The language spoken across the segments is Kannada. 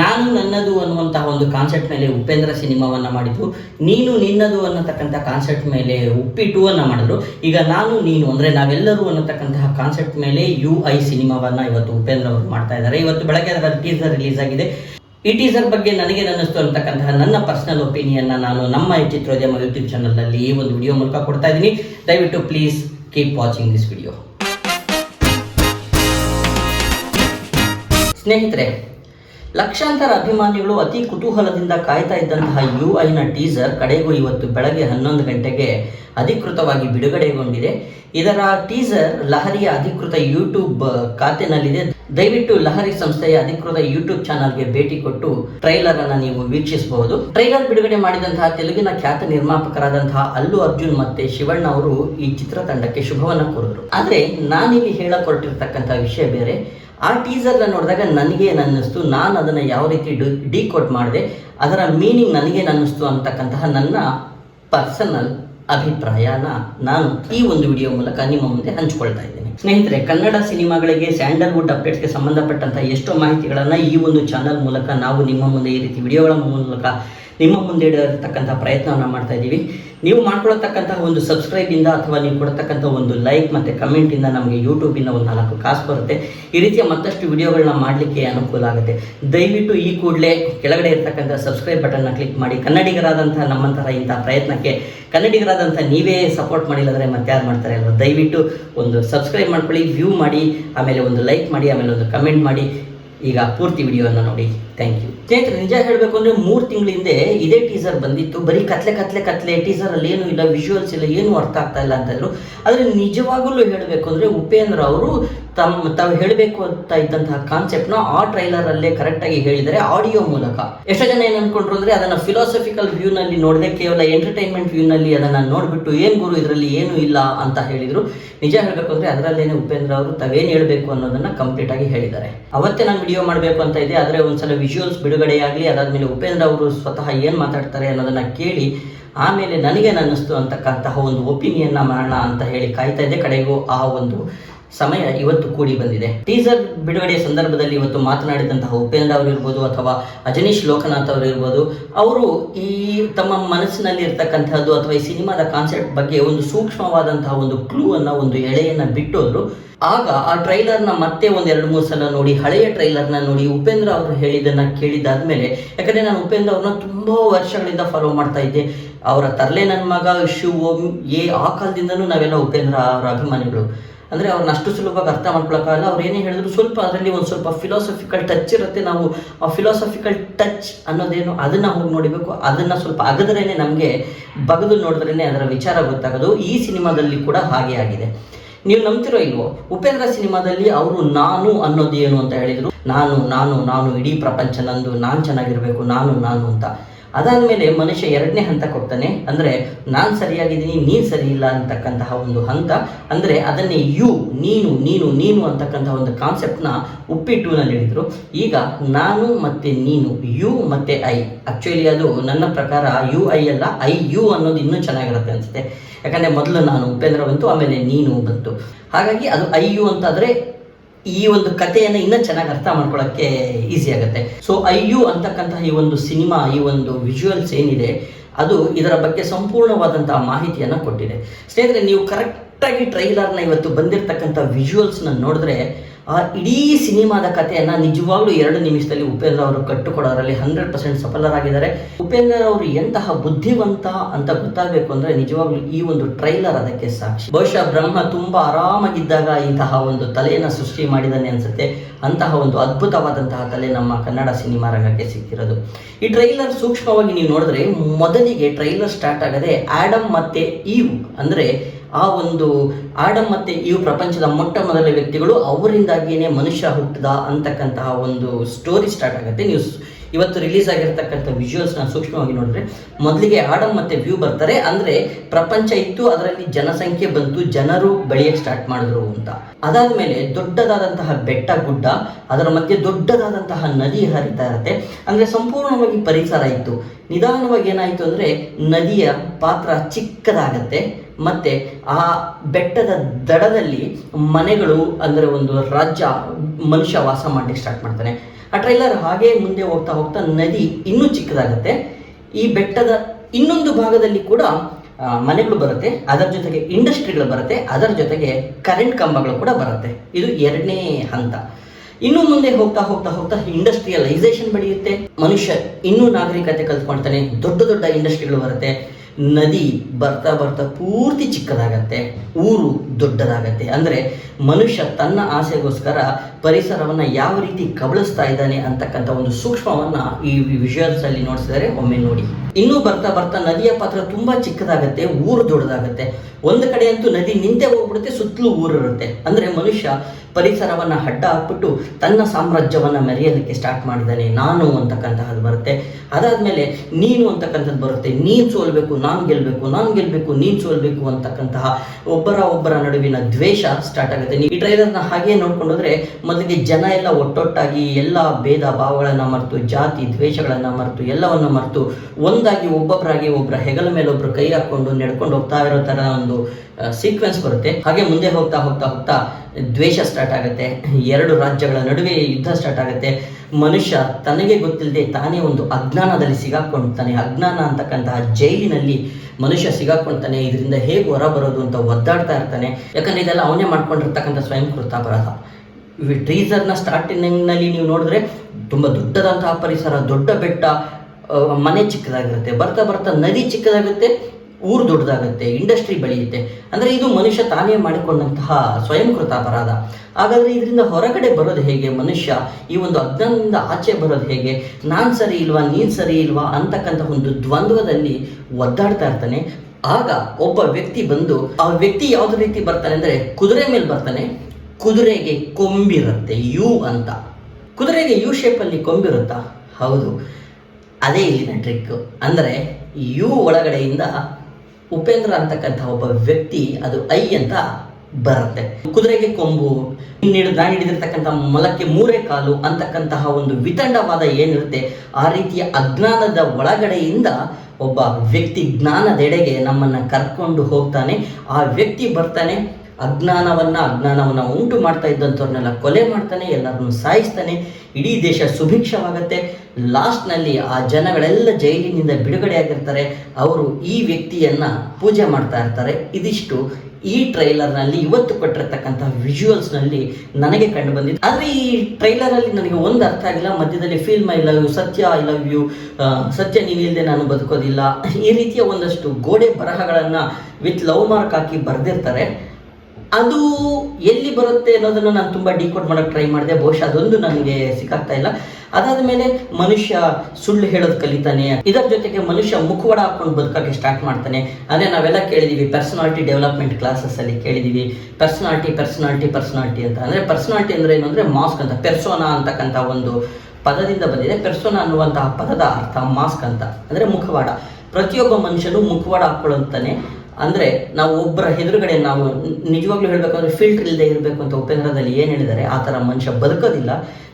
ನಾನು ನನ್ನದು ಅನ್ನುವಂತಹ ಒಂದು ಕಾನ್ಸೆಪ್ಟ್ ಮೇಲೆ ಉಪೇಂದ್ರ ಸಿನಿಮಾವನ್ನ ಮಾಡಿದ್ರು. ನೀನು ನಿನ್ನದು ಅನ್ನತಕ್ಕಂಥ ಕಾನ್ಸೆಪ್ಟ್ ಮೇಲೆ ಉಪ್ಪಿಟು ಅನ್ನ ಮಾಡಿದ್ರು. ಈಗ ನಾನು, ನೀನು, ಅಂದ್ರೆ ನಾವೆಲ್ಲರೂ ಅನ್ನತಕ್ಕಂತಹ ಕಾನ್ಸೆಪ್ಟ್ ಮೇಲೆ ಯು ಐ ಸಿನಿಮಾವನ್ನ ಇವತ್ತು ಉಪೇಂದ್ರ ಅವರು ಮಾಡ್ತಾ ಇದ್ದಾರೆ. ಇವತ್ತು ಬೆಳಗ್ಗೆ ಅದರ ಟೀಸರ್ ರಿಲೀಸ್ ಆಗಿದೆ. ಈ ಟೀಸರ್ ಬಗ್ಗೆ ನನಗೆ ಅನ್ನಿಸ್ತು ಅಂತಕ್ಕಂತಹ ನನ್ನ ಪರ್ಸನಲ್ ಒಪಿನಿಯನ್ ನಾನು ನಮ್ಮ ಚಿತ್ರೋದ್ಯಮ ಯೂಟ್ಯೂಬ್ ಚಾನಲ್ನಲ್ಲಿ ಈ ಒಂದು ವಿಡಿಯೋ ಮೂಲಕ ಕೊಡ್ತಾ ಇದ್ದೀನಿ. ದಯವಿಟ್ಟು please keep watching this video ಸ್ನೇಹಿತರೆ ಲಕ್ಷಾಂತರ ಅಭಿಮಾನಿಗಳು ಅತಿ ಕುತೂಹಲದಿಂದ ಕಾಯ್ತಾ ಇದ್ದಂತಹ ಯು ಐನ ಟೀಸರ್ ಕಡೆಗೂ ಇವತ್ತು ಬೆಳಗ್ಗೆ ಹನ್ನೊಂದು ಗಂಟೆಗೆ ಅಧಿಕೃತವಾಗಿ ಬಿಡುಗಡೆಗೊಂಡಿದೆ. ಇದರ ಟೀಸರ್ ಲಹರಿಯ ಅಧಿಕೃತ ಯೂಟ್ಯೂಬ್ ಖಾತೆನಲ್ಲಿದೆ. ದಯವಿಟ್ಟು ಲಹರಿ ಸಂಸ್ಥೆಯ ಅಧಿಕೃತ ಯೂಟ್ಯೂಬ್ ಚಾನಲ್ಗೆ ಭೇಟಿ ಕೊಟ್ಟು ಟ್ರೈಲರ್ ಅನ್ನ ನೀವು ವೀಕ್ಷಿಸಬಹುದು. ಟ್ರೈಲರ್ ಬಿಡುಗಡೆ ಮಾಡಿದಂತಹ ತೆಲುಗಿನ ಖ್ಯಾತ ನಿರ್ಮಾಪಕರಾದಂತಹ ಅಲ್ಲು ಅರ್ಜುನ್ ಮತ್ತೆ ಶಿವಣ್ಣ ಅವರು ಈ ಚಿತ್ರತಂಡಕ್ಕೆ ಶುಭವನ್ನ ಕೋರಿದ್ರು. ಆದರೆ ನಾನಿಲ್ಲಿ ಹೇಳಕೊಟ್ಟಿರ್ತಕ್ಕಂಥ ವಿಷಯ ಬೇರೆ. ಆ ಟೀಸರ್ನ ನೋಡಿದಾಗ ನನಗೆ ಅನ್ನಿಸ್ತು, ನಾನು ಅದನ್ನು ಯಾವ ರೀತಿ ಡಿ ಕೋಟ್ ಮಾಡಿದೆ, ಅದರ ಮೀನಿಂಗ್ ನನಗೆ ಅನ್ನಿಸ್ತು ಅಂತಕ್ಕಂತಹ ನನ್ನ ಪರ್ಸನಲ್ ಅಭಿಪ್ರಾಯನ ನಾನು ಈ ಒಂದು ವಿಡಿಯೋ ಮೂಲಕ ನಿಮ್ಮ ಮುಂದೆ ಹಂಚ್ಕೊಳ್ತಾ ಇದ್ದೇನೆ. ಸ್ನೇಹಿತರೆ, ಕನ್ನಡ ಸಿನಿಮಾಗಳಿಗೆ ಸ್ಯಾಂಡಲ್ವುಡ್ ಅಪ್ಡೇಟ್ಸ್ಗೆ ಸಂಬಂಧಪಟ್ಟಂತಹ ಎಷ್ಟೋ ಮಾಹಿತಿಗಳನ್ನು ಈ ಒಂದು ಚಾನಲ್ ಮೂಲಕ ನಾವು ನಿಮ್ಮ ಮುಂದೆ ಈ ರೀತಿ ವಿಡಿಯೋಗಳ ಮೂಲಕ ನಿಮ್ಮ ಮುಂದೆ ಇಡತಕ್ಕಂಥ ಪ್ರಯತ್ನವನ್ನು ಮಾಡ್ತಾ ಇದ್ದೀವಿ. ನೀವು ಮಾಡ್ಕೊಳ್ತಕ್ಕಂತಹ ಒಂದು ಸಬ್ಸ್ಕ್ರೈಬಿಂದ ಅಥವಾ ನೀವು ಕೊಡ್ತಕ್ಕಂಥ ಒಂದು ಲೈಕ್ ಮತ್ತು ಕಮೆಂಟಿಂದ ನಮಗೆ ಯೂಟ್ಯೂಬಿಂದ ಒಂದು ನಾಲ್ಕು ಕಾಸು ಬರುತ್ತೆ. ಈ ರೀತಿಯ ಮತ್ತಷ್ಟು ವಿಡಿಯೋಗಳನ್ನ ಮಾಡಲಿಕ್ಕೆ ಅನುಕೂಲ ಆಗುತ್ತೆ. ದಯವಿಟ್ಟು ಈ ಕೂಡಲೇ ಕೆಳಗಡೆ ಇರ್ತಕ್ಕಂಥ ಸಬ್ಸ್ಕ್ರೈಬ್ ಬಟನ್ನ ಕ್ಲಿಕ್ ಮಾಡಿ. ಕನ್ನಡಿಗರಾದಂಥ ನಮ್ಮಂತಹ ಇಂತಹ ಪ್ರಯತ್ನಕ್ಕೆ ಕನ್ನಡಿಗರಾದಂಥ ನೀವೇ ಸಪೋರ್ಟ್ ಮಾಡಿಲ್ಲ ಅಂದರೆ ಮತ್ತೆ ಯಾರು ಮಾಡ್ತಾರೆ ಅಲ್ವಾ? ದಯವಿಟ್ಟು ಒಂದು ಸಬ್ಸ್ಕ್ರೈಬ್ ಮಾಡ್ಕೊಳ್ಳಿ ವ್ಯೂ ಮಾಡಿ, ಆಮೇಲೆ ಒಂದು ಲೈಕ್ ಮಾಡಿ, ಆಮೇಲೆ ಒಂದು ಕಮೆಂಟ್ ಮಾಡಿ. ಈಗ ಪೂರ್ತಿ ವಿಡಿಯೋನ ನೋಡಿ. ಥ್ಯಾಂಕ್ ಯು ಸ್ನೇಹಿತರೆ, ನಿಜ ಹೇಳಬೇಕು ಅಂದರೆ ಮೂರು ತಿಂಗಳ ಹಿಂದೆ ಇದೇ ಟೀಸರ್ ಬಂದಿತ್ತು. ಬರೀ ಕತ್ಲೆ ಕತ್ಲೆ ಕತ್ಲೆ ಟೀಸರಲ್ಲಿ ಏನೂ ಇಲ್ಲ ವಿಜುವಲ್ಸ್ ಇಲ್ಲ, ಏನೂ ಅರ್ಥ ಆಗ್ತಾ ಇಲ್ಲ ಅಂತಂದರು ಆದರೆ ನಿಜವಾಗಲೂ ಹೇಳಬೇಕು ಅಂದರೆ ಉಪೇಂದ್ರ ಅವರು ತಮ್ಮ ತಾವು ಹೇಳಬೇಕು ಅಂತ ಇದ್ದಂತಹ ಕಾನ್ಸೆಪ್ಟ್ನ ಆ ಟ್ರೈಲರಲ್ಲೇ ಕರೆಕ್ಟಾಗಿ ಹೇಳಿದರೆ ಆಡಿಯೋ ಮೂಲಕ. ಎಷ್ಟೋ ಜನ ಏನು ಅನ್ಕೊಂಡ್ರು ಅಂದರೆ ಅದನ್ನು ಫಿಲಾಸಫಿಕಲ್ ವ್ಯೂನಲ್ಲಿ ನೋಡದೆ ಕೇವಲ ಎಂಟರ್ಟೈನ್ಮೆಂಟ್ ವ್ಯೂನಲ್ಲಿ ಅದನ್ನು ನೋಡಿಬಿಟ್ಟು ಏನು ಗುರು ಇದರಲ್ಲಿ ಏನೂ ಇಲ್ಲ ಅಂತ ಹೇಳಿದರು. ನಿಜ ಹೇಳಬೇಕು ಅಂದರೆ ಅದರಲ್ಲೇನೆ ಉಪೇಂದ್ರ ಅವರು ತಾವೇನು ಹೇಳಬೇಕು ಅನ್ನೋದನ್ನು ಕಂಪ್ಲೀಟಾಗಿ ಹೇಳಿದ್ದಾರೆ. ಅವತ್ತೇ ನಾನು ವಿಡಿಯೋ ಮಾಡಬೇಕು ಅಂತ ಇದೆ, ಆದರೆ ಒಂದ್ಸಲ ವಿಜುವಲ್ಸ್ ಬಿಡುಗಡೆಯಾಗಲಿ, ಅದಾದಮೇಲೆ ಉಪೇಂದ್ರ ಅವರು ಸ್ವತಃ ಏನು ಮಾತಾಡ್ತಾರೆ ಅನ್ನೋದನ್ನು ಕೇಳಿ, ಆಮೇಲೆ ನನಗೆ ಅನ್ನಿಸ್ತು ಅಂತಕ್ಕಂತಹ ಒಂದು ಒಪಿನಿಯನ್ನ ಮಾಡೋಣ ಅಂತ ಹೇಳಿ ಕಾಯ್ತಾ ಇದ್ದೆ. ಕಡೆಗೂ ಆ ಒಂದು ಸಮಯ ಇವತ್ತು ಕೂಡಿ ಬಂದಿದೆ. ಟೀಸರ್ ಬಿಡುಗಡೆಯ ಸಂದರ್ಭದಲ್ಲಿ ಇವತ್ತು ಮಾತನಾಡಿದಂತಹ ಉಪೇಂದ್ರ ಅವರು ಇರ್ಬೋದು ಅಥವಾ ಅಜನೀಶ್ ಲೋಕನಾಥ್ ಅವರು ಇರ್ಬೋದು, ಅವರು ಈ ತಮ್ಮ ಮನಸ್ಸಿನಲ್ಲಿ ಇರ್ತಕ್ಕಂಥದ್ದು ಅಥವಾ ಈ ಸಿನಿಮಾದ ಕಾನ್ಸೆಪ್ಟ್ ಬಗ್ಗೆ ಒಂದು ಸೂಕ್ಷ್ಮವಾದಂತಹ ಒಂದು ಕ್ಲೂ ಅನ್ನ, ಒಂದು ಎಳೆಯನ್ನ ಬಿಟ್ಟೋದ್ರು ಆಗ ಆ ಟ್ರೈಲರ್ನ ಮತ್ತೆ ಒಂದೆರಡು ಮೂರು ಸಲ ನೋಡಿ, ಹಳೆಯ ಟ್ರೈಲರ್ನ ನೋಡಿ ಉಪೇಂದ್ರ ಅವರು ಹೇಳಿದ್ದನ್ನ ಕೇಳಿದಾದ್ಮೇಲೆ, ಯಾಕಂದ್ರೆ ನಾನು ಉಪೇಂದ್ರ ಅವ್ರನ್ನ ತುಂಬಾ ವರ್ಷಗಳಿಂದ ಫಾಲೋ ಮಾಡ್ತಾ ಇದ್ದೆ. ಅವರ ತರಲೆ ನನ್ನ ಮಗ ಶೂ ಓಮ್ ಏ ಆ ಕಾಲದಿಂದನೂ ನಾವೆಲ್ಲ ಉಪೇಂದ್ರ ಅವರ ಅಭಿಮಾನಿಗಳು. ಅಂದರೆ ಅವ್ರನ್ನ ಅಷ್ಟು ಸುಲಭವಾಗಿ ಅರ್ಥ ಮಾಡ್ಕೊಳ್ಳೋಕ್ಕಾಗಲ್ಲ ಅವ್ರು ಏನೇ ಹೇಳಿದ್ರು ಸ್ವಲ್ಪ ಅದರಲ್ಲಿ ಒಂದು ಸ್ವಲ್ಪ ಫಿಲಾಸಫಿಕಲ್ ಟಚ್ ಇರುತ್ತೆ. ನಾವು ಆ ಫಿಲಾಸಫಿಕಲ್ ಟಚ್ ಅನ್ನೋದೇನು ಅದನ್ನು ಹೋಗಿ ನೋಡಬೇಕು. ಅದನ್ನು ಸ್ವಲ್ಪ ಅಗದ್ರೇನೆ ನಮಗೆ ಬಗದು ನೋಡಿದ್ರೇ ಅದರ ವಿಚಾರ ಗೊತ್ತಾಗೋದು. ಈ ಸಿನಿಮಾದಲ್ಲಿ ಕೂಡ ಹಾಗೆ ಆಗಿದೆ. ನೀವು ನಂಬ್ತಿರೋ ಇಲ್ವೋ? ಉಪೇಂದ್ರ ಸಿನಿಮಾದಲ್ಲಿ ಅವರು ನಾನು ಅನ್ನೋದು ಏನು ಅಂತ ಹೇಳಿದರು? ನಾನು ನಾನು ನಾನು ಇಡೀ ಪ್ರಪಂಚ ನಂದು, ನಾನು ಚೆನ್ನಾಗಿರಬೇಕು, ನಾನು ನಾನು ಅಂತ. ಅದಾದಮೇಲೆ ಮನುಷ್ಯ ಎರಡನೇ ಹಂತಕ್ಕೆ ಹೋಗ್ತಾನೆ. ಅಂದರೆ, ನಾನು ಸರಿಯಾಗಿದ್ದೀನಿ, ನೀನು ಸರಿ ಇಲ್ಲ ಅಂತಕ್ಕಂತಹ ಒಂದು ಹಂತ. ಅಂದರೆ, ಅದನ್ನೇ ಯು ನೀನು ನೀನು ನೀನು ಅಂತಕ್ಕಂತಹ ಒಂದು ಕಾನ್ಸೆಪ್ಟ್ನ ಉಪ್ಪಿಟ್ಟುನಲ್ಲಿ ಹೇಳಿದ್ರು. ಈಗ ನಾನು ಮತ್ತು ನೀನು ಯು ಮತ್ತು ಐ ಆ್ಯಕ್ಚುಲಿ ಅದು ನನ್ನ ಪ್ರಕಾರ ಯು ಐ ಅಲ್ಲ ಐ ಯು ಅನ್ನೋದು ಇನ್ನೂ ಚೆನ್ನಾಗಿರುತ್ತೆ ಅನಿಸುತ್ತೆ. ಯಾಕಂದರೆ ಮೊದಲು ನಾನು ಉಪೇಂದ್ರ ಬಂತು, ಆಮೇಲೆ ನೀನು ಬಂತು. ಹಾಗಾಗಿ ಅದು ಐಯು ಯು ಅಂತಾದರೆ ಈ ಒಂದು ಕಥೆಯನ್ನು ಇನ್ನೂ ಚೆನ್ನಾಗಿ ಅರ್ಥ ಮಾಡ್ಕೊಳ್ಳೋಕ್ಕೆ ಈಸಿ ಆಗುತ್ತೆ. ಸೊ ಐಯು ಯು ಅಂತಕ್ಕಂತಹ ಈ ಒಂದು ಸಿನಿಮಾ, ಈ ಒಂದು ವಿಜುವಲ್ಸ್ ಏನಿದೆ, ಅದು ಇದರ ಬಗ್ಗೆ ಸಂಪೂರ್ಣವಾದಂತಹ ಮಾಹಿತಿಯನ್ನು ಕೊಟ್ಟಿದೆ. ಸ್ನೇಹಿತರೆ, ನೀವು ಕರೆಕ್ಟಾಗಿ ಟ್ರೈಲರ್ನ ಇವತ್ತು ಬಂದಿರತಕ್ಕಂಥ ವಿಜುವಲ್ಸ್ನ ನೋಡಿದ್ರೆ ಆ ಇಡೀ ಸಿನಿಮಾದ ಕಥೆಯನ್ನು ನಿಜವಾಗ್ಲೂ ಎರಡು ನಿಮಿಷದಲ್ಲಿ ಉಪೇಂದ್ರ ಅವರು ಕಟ್ಟುಕೊಡೋದ್ರಲ್ಲಿ ಹಂಡ್ರೆಡ್ ಪರ್ಸೆಂಟ್ ಸಫಲರಾಗಿದ್ದಾರೆ. ಉಪೇಂದ್ರ ಅವರು ಎಂತಹ ಬುದ್ಧಿವಂತ ಅಂತ ಗೊತ್ತಾಗಬೇಕು ಅಂದ್ರೆ ನಿಜವಾಗ್ಲೂ ಈ ಒಂದು ಟ್ರೈಲರ್ ಅದಕ್ಕೆ ಸಾಕ್ಷಿ. ಬಹುಶಃ ಬ್ರಹ್ಮ ತುಂಬಾ ಆರಾಮಾಗಿದ್ದಾಗ ಇಂತಹ ಒಂದು ತಲೆಯನ್ನ ಸೃಷ್ಟಿ ಮಾಡಿದಾನೆ ಅನ್ಸುತ್ತೆ. ಅಂತಹ ಒಂದು ಅದ್ಭುತವಾದಂತಹ ತಲೆ ನಮ್ಮ ಕನ್ನಡ ಸಿನಿಮಾ ರಂಗಕ್ಕೆ ಸಿಕ್ಕಿರೋದು. ಈ ಟ್ರೈಲರ್ ಸೂಕ್ಷ್ಮವಾಗಿ ನೀವು ನೋಡಿದ್ರೆ ಮೊದಲಿಗೆ ಟ್ರೈಲರ್ ಸ್ಟಾರ್ಟ್ ಆಗದೆ ಆಡಮ್ ಮತ್ತೆ ಈವ್ ಅಂದ್ರೆ ಆ ಒಂದು ಆಡಮ್ ಮತ್ತೆ ಇವು ಪ್ರಪಂಚದ ಮೊಟ್ಟ ಮೊದಲ ವ್ಯಕ್ತಿಗಳು ಅವರಿಂದಾಗಿಯೇ ಮನುಷ್ಯ ಹುಟ್ಟಿದ ಅಂತಕ್ಕಂತಹ ಒಂದು ಸ್ಟೋರಿ ಸ್ಟಾರ್ಟ್ ಆಗುತ್ತೆ. ನೀವು ಸ್- ಇವತ್ತು ರಿಲೀಸ್ ಆಗಿರ್ತಕ್ಕಂಥ ವಿಜುವಲ್ಸ್ನ ಸೂಕ್ಷ್ಮವಾಗಿ ನೋಡಿದ್ರೆ ಮೊದಲಿಗೆ ಆಡಮ್ ಮತ್ತೆ ವ್ಯೂ ಬರ್ತಾರೆ. ಅಂದ್ರೆ ಪ್ರಪಂಚ ಇತ್ತು, ಅದರಲ್ಲಿ ಜನಸಂಖ್ಯೆ ಬಂತು, ಜನರು ಬೆಳೆಯಕ್ಕೆ ಸ್ಟಾರ್ಟ್ ಮಾಡಿದ್ರು ಅಂತ. ಅದಾದ ಮೇಲೆ ದೊಡ್ಡದಾದಂತಹ ಬೆಟ್ಟ ಗುಡ್ಡ, ಅದರ ಮಧ್ಯೆ ದೊಡ್ಡದಾದಂತಹ ನದಿ ಹರಿತಾ ಇರುತ್ತೆ. ಅಂದ್ರೆ ಸಂಪೂರ್ಣವಾಗಿ ಪರಿಸರ ಇತ್ತು. ನಿಧಾನವಾಗಿ ಏನಾಯಿತು ಅಂದ್ರೆ ನದಿಯ ಪಾತ್ರ ಚಿಕ್ಕದಾಗತ್ತೆ. ಮತ್ತೆ ಆ ಬೆಟ್ಟದ ದಡದಲ್ಲಿ ಮನೆಗಳು ಅಂದರೆ ಒಂದು ರಾಜ್ಯ, ಮನುಷ್ಯ ವಾಸ ಮಾಡಲಿಕ್ಕೆ ಸ್ಟಾರ್ಟ್ ಮಾಡ್ತಾನೆ. ಆ ಟ್ರೈಲರ್ ಹಾಗೆ ಮುಂದೆ ಹೋಗ್ತಾ ಹೋಗ್ತಾ ನದಿ ಇನ್ನೂ ಚಿಕ್ಕದಾಗುತ್ತೆ. ಈ ಬೆಟ್ಟದ ಇನ್ನೊಂದು ಭಾಗದಲ್ಲಿ ಕೂಡ ಮನೆಗಳು ಬರುತ್ತೆ. ಅದರ ಜೊತೆಗೆ ಇಂಡಸ್ಟ್ರಿಗಳು ಬರುತ್ತೆ. ಅದರ ಜೊತೆಗೆ ಕರೆಂಟ್ ಕಂಬಗಳು ಕೂಡ ಬರುತ್ತೆ. ಇದು ಎರಡನೇ ಹಂತ. ಇನ್ನು ಮುಂದೆ ಹೋಗ್ತಾ ಹೋಗ್ತಾ ಹೋಗ್ತಾ ಇಂಡಸ್ಟ್ರಿಯಲೈಸೇಷನ್ ಬೆಳೆಯುತ್ತೆ. ಮನುಷ್ಯ ಇನ್ನೂ ನಾಗರಿಕತೆ ಕಲ್ತ್ಕೊಳ್ತಾನೆ. ದೊಡ್ಡ ದೊಡ್ಡ ಇಂಡಸ್ಟ್ರಿಗಳು ಬರುತ್ತೆ. ನದಿ ಬರ್ತಾ ಬರ್ತಾ ಪೂರ್ತಿ ಚಿಕ್ಕದಾಗತ್ತೆ, ಊರು ದೊಡ್ಡದಾಗತ್ತೆ. ಅಂದರೆ ಮನುಷ್ಯ ತನ್ನ ಆಸೆಗೋಸ್ಕರ ಪರಿಸರವನ್ನು ಯಾವ ರೀತಿ ಕಬಳಿಸ್ತಾ ಇದ್ದಾನೆ ಅಂತಕ್ಕಂಥ ಒಂದು ಸೂಕ್ಷ್ಮವನ್ನು ಈ ವಿಜುವಲ್ಸ್ ಅಲ್ಲಿ ನೋಡಿಸಿದರೆ ಒಮ್ಮೆ ನೋಡಿ. ಇನ್ನೂ ಬರ್ತಾ ಬರ್ತಾ ನದಿಯ ಪಾತ್ರ ತುಂಬ ಚಿಕ್ಕದಾಗತ್ತೆ, ಊರು ದೊಡ್ಡದಾಗತ್ತೆ. ಒಂದು ಕಡೆ ಅಂತೂ ನದಿ ನಿಂತೆ ಹೋಗ್ಬಿಡುತ್ತೆ, ಸುತ್ತಲೂ ಊರಿರುತ್ತೆ. ಅಂದರೆ ಮನುಷ್ಯ ಪರಿಸರವನ್ನ ಅಡ್ಡ ಹಾಕ್ಬಿಟ್ಟು ತನ್ನ ಸಾಮ್ರಾಜ್ಯವನ್ನು ಮೆರೆಯೋದಕ್ಕೆ ಸ್ಟಾರ್ಟ್ ಮಾಡಿದ್ದಾನೆ ನಾನು ಅಂತಕ್ಕಂತಹದ್ದು ಬರುತ್ತೆ. ಅದಾದಮೇಲೆ ನೀನು ಅಂತಕ್ಕಂಥದ್ದು ಬರುತ್ತೆ. ನೀನು ಸೋಲ್ಬೇಕು, ನಾನು ಗೆಲ್ಲಬೇಕು ನಾನು ಗೆಲ್ಲಬೇಕು ನೀನು ಸೋಲ್ಬೇಕು ಅಂತಕ್ಕಂತಹ ಒಬ್ಬರ ಒಬ್ಬರ ನಡುವಿನ ದ್ವೇಷ ಸ್ಟಾರ್ಟ್ ಆಗುತ್ತೆ. ಈ ಟ್ರೈಲರ್ನ ಹಾಗೆ ನೋಡ್ಕೊಂಡೋದ್ರೆ ಮೊದಲಿಗೆ ಜನ ಎಲ್ಲ ಒಟ್ಟೊಟ್ಟಾಗಿ ಎಲ್ಲ ಭೇದ ಭಾವಗಳನ್ನು ಮರೆತು, ಜಾತಿ ದ್ವೇಷಗಳನ್ನು ಮರೆತು, ಎಲ್ಲವನ್ನು ಮರೆತು ಒಂದಾಗಿ ಒಬ್ಬೊಬ್ಬರಾಗಿ ಒಬ್ಬರ ಹೆಗಲ ಮೇಲೆ ಒಬ್ಬರು ಕೈ ಹಾಕ್ಕೊಂಡು ನಡ್ಕೊಂಡು ಹೋಗ್ತಾ ಇರೋ ಥರ ಒಂದು ಸೀಕ್ವೆನ್ಸ್ ಬರುತ್ತೆ. ಹಾಗೆ ಮುಂದೆ ಹೋಗ್ತಾ ಹೋಗ್ತಾ ಹೋಗ್ತಾ ದ್ವೇಷ ಸ್ಟಾರ್ಟ್ ಆಗುತ್ತೆ. ಎರಡು ರಾಜ್ಯಗಳ ನಡುವೆ ಯುದ್ಧ ಸ್ಟಾರ್ಟ್ ಆಗುತ್ತೆ. ಮನುಷ್ಯ ತನಗೆ ಗೊತ್ತಿಲ್ಲದೆ ತಾನೇ ಒಂದು ಅಜ್ಞಾನದಲ್ಲಿ ಸಿಗಾಕೊಳ್ತಾನೆ ಅಜ್ಞಾನ ಅಂತಕ್ಕಂತಹ ಜೈಲಿನಲ್ಲಿ ಮನುಷ್ಯ ಸಿಗಾಕೊಳ್ತಾನೆ ಇದರಿಂದ ಹೇಗೆ ಹೊರ ಬರೋದು ಅಂತ ಒದ್ದಾಡ್ತಾ ಇರ್ತಾನೆ. ಯಾಕಂದ್ರೆ ಇದೆಲ್ಲ ಅವನೇ ಮಾಡ್ಕೊಂಡಿರ್ತಕ್ಕಂಥ ಸ್ವಯಂಕೃತ ಅಪರಾಧ. ಟ್ರೀಸರ್ನ ಸ್ಟಾರ್ಟಿಂಗ್ನಲ್ಲಿ ನೀವು ನೋಡಿದ್ರೆ ತುಂಬ ದೊಡ್ಡದಂತಹ ಪರಿಸರ, ದೊಡ್ಡ ಬೆಟ್ಟ ಮನೆ ಚಿಕ್ಕದಾಗಿರುತ್ತೆ. ಬರ್ತಾ ಬರ್ತಾ ನದಿ ಚಿಕ್ಕದಾಗುತ್ತೆ. ಊರು ದೊಡ್ಡದಾಗುತ್ತೆ ಇಂಡಸ್ಟ್ರಿ ಬೆಳೆಯುತ್ತೆ. ಅಂದರೆ ಇದು ಮನುಷ್ಯ ತಾನೇ ಮಾಡಿಕೊಂಡಂತಹ ಸ್ವಯಂಕೃತ ಅಪರಾಧ. ಹಾಗಾದರೆ ಇದರಿಂದ ಹೊರಗಡೆ ಬರೋದು ಹೇಗೆ? ಮನುಷ್ಯ ಈ ಒಂದು ಅಜ್ಞಾನದಿಂದ ಆಚೆ ಬರೋದು ಹೇಗೆ? ನಾನು ಸರಿ ಇಲ್ವಾ, ನೀನು ಸರಿ ಇಲ್ವಾ ಅಂತಕ್ಕಂಥ ಒಂದು ದ್ವಂದ್ವದಲ್ಲಿ ಒದ್ದಾಡ್ತಾ ಇರ್ತಾನೆ. ಆಗ ಒಬ್ಬ ವ್ಯಕ್ತಿ ಬಂದು, ಆ ವ್ಯಕ್ತಿ ಯಾವ್ದು ರೀತಿ ಬರ್ತಾನೆ ಅಂದರೆ ಕುದುರೆ ಮೇಲೆ ಬರ್ತಾನೆ. ಕುದುರೆಗೆ ಕೊಂಬಿರುತ್ತೆ, ಯು ಅಂತ. ಕುದುರೆಗೆ ಯು ಶೇಪಲ್ಲಿ ಕೊಂಬಿರುತ್ತಾ? ಹೌದು. ಅದೇ ಇಲ್ಲಿನ ಟ್ರಿಕ್ ಅಂದರೆ ಯು ಒಳಗಡೆಯಿಂದ ಉಪೇಂದ್ರ ಅಂತಕ್ಕಂಥ ಒಬ್ಬ ವ್ಯಕ್ತಿ ಅದು ಐ ಅಂತ ಬರುತ್ತೆ. ಕುದುರೆಗೆ ಕೊಂಬು ಹಿಡಿದು ದಾಣಿ ಹಿಡಿದಿರ್ತಕ್ಕಂಥ ಮೊಲಕ್ಕೆ ಮೂರೇ ಕಾಲು ಅಂತಕ್ಕಂತಹ ಒಂದು ವಿತಂಡವಾದ ಏನಿರುತ್ತೆ, ಆ ರೀತಿಯ ಅಜ್ಞಾನದ ಒಳಗಡೆಯಿಂದ ಒಬ್ಬ ವ್ಯಕ್ತಿ ಜ್ಞಾನದೆಡೆಗೆ ನಮ್ಮನ್ನ ಕರ್ಕೊಂಡು ಹೋಗ್ತಾನೆ. ಆ ವ್ಯಕ್ತಿ ಬರ್ತಾನೆ ಅಜ್ಞಾನವನ್ನ ಅಜ್ಞಾನವನ್ನ ಉಂಟು ಮಾಡ್ತಾ ಇದ್ದಂಥವ್ರನ್ನೆಲ್ಲ ಕೊಲೆ ಮಾಡ್ತಾನೆ, ಎಲ್ಲರನ್ನು ಸಾಯಿಸ್ತಾನೆ. ಇಡೀ ದೇಶ ಸುಭಿಕ್ಷವಾಗತ್ತೆ. ಲಾಸ್ಟ್ನಲ್ಲಿ ಆ ಜನಗಳೆಲ್ಲ ಜೈಲಿನಿಂದ ಬಿಡುಗಡೆಯಾಗಿರ್ತಾರೆ ಅವರು ಈ ವ್ಯಕ್ತಿಯನ್ನ ಪೂಜೆ ಮಾಡ್ತಾ ಇರ್ತಾರೆ. ಇದಿಷ್ಟು ಈ ಟ್ರೈಲರ್ನಲ್ಲಿ, ಇವತ್ತು ಕೊಟ್ಟಿರ್ತಕ್ಕಂತಹ ವಿಜುವಲ್ಸ್ನಲ್ಲಿ ನನಗೆ ಕಂಡು ಬಂದಿದೆ ಆದರೆ ಈ ಟ್ರೈಲರಲ್ಲಿ ನನಗೆ ಒಂದು ಅರ್ಥ ಆಗಿಲ್ಲ. ಮಧ್ಯದಲ್ಲಿ film I love you Sathya I love you Sathya ನೀನಿಲ್ಲದೆ ನಾನು ಬದುಕೋದಿಲ್ಲ ಈ ರೀತಿಯ ಒಂದಷ್ಟು ಗೋಡೆ ಬರಹಗಳನ್ನು ವಿತ್ ಲವ್ ಮಾರ್ಕ್ ಹಾಕಿ ಬರೆದಿರ್ತಾರೆ. ಅದು ಎಲ್ಲಿ ಬರುತ್ತೆ ಅನ್ನೋದನ್ನು ನಾನು ತುಂಬ ಡಿಕೋಡ್ ಮಾಡೋಕ್ಕೆ ಟ್ರೈ ಮಾಡಿದೆ. ಬಹುಶಃ ಅದೊಂದು ನನಗೆ ಸಿಕ್ಕಾಗ್ತಾ ಇಲ್ಲ. ಅದಾದ ಮೇಲೆ ಮನುಷ್ಯ ಸುಳ್ಳು ಹೇಳೋದು ಕಲಿತಾನೆ. ಇದರ ಜೊತೆಗೆ ಮನುಷ್ಯ ಮುಖವಾಡ ಹಾಕೊಂಡು ಬದುಕಕ್ಕೆ ಸ್ಟಾರ್ಟ್ ಮಾಡ್ತಾನೆ. ಅಂದರೆ ನಾವೆಲ್ಲ ಕೇಳಿದೀವಿ ಪರ್ಸನಾಲಿಟಿ ಡೆವಲಪ್ಮೆಂಟ್ ಕ್ಲಾಸಸ್ ಅಲ್ಲಿ ಕೇಳಿದೀವಿ. ಪರ್ಸನಾಲಿಟಿ ಪರ್ಸನಾಲಿಟಿ ಪರ್ಸನಾಲಿಟಿ ಅಂತ. ಅಂದರೆ ಪರ್ಸನಾಲಿಟಿ ಅಂದ್ರೆ ಏನು ಅಂದರೆ ಮಾಸ್ಕ್ ಅಂತ ಪೆರ್ಸೋನಾ ಅಂತಕ್ಕಂಥ ಒಂದು ಪದದಿಂದ ಬಂದಿದೆ. ಪೆರ್ಸೋನಾ ಅನ್ನುವಂತಹ ಪದದ ಅರ್ಥ ಮಾಸ್ಕ್ ಅಂತ. ಅಂದರೆ ಮುಖವಾಡ. ಪ್ರತಿಯೊಬ್ಬ ಮನುಷ್ಯನು ಮುಖವಾಡ ಹಾಕ್ಕೊಳ್ಳುತ್ತಾನೆ ಅಂದರೆ ನಾವು ಒಬ್ಬರ ಎದುರುಗಡೆ ನಾವು ನಿಜವಾಗ್ಲೂ ಹೇಳಬೇಕಂದ್ರೆ ಫಿಲ್ಟರ್ ಇಲ್ಲದೆ ಇರಬೇಕು ಅಂತ ಉಪೇಂದ್ರದಲ್ಲಿ ಏನು ಹೇಳಿದ್ದಾರೆ? ಆ ಥರ ಮನುಷ್ಯ ಬದುಕೋದಿಲ್ಲ.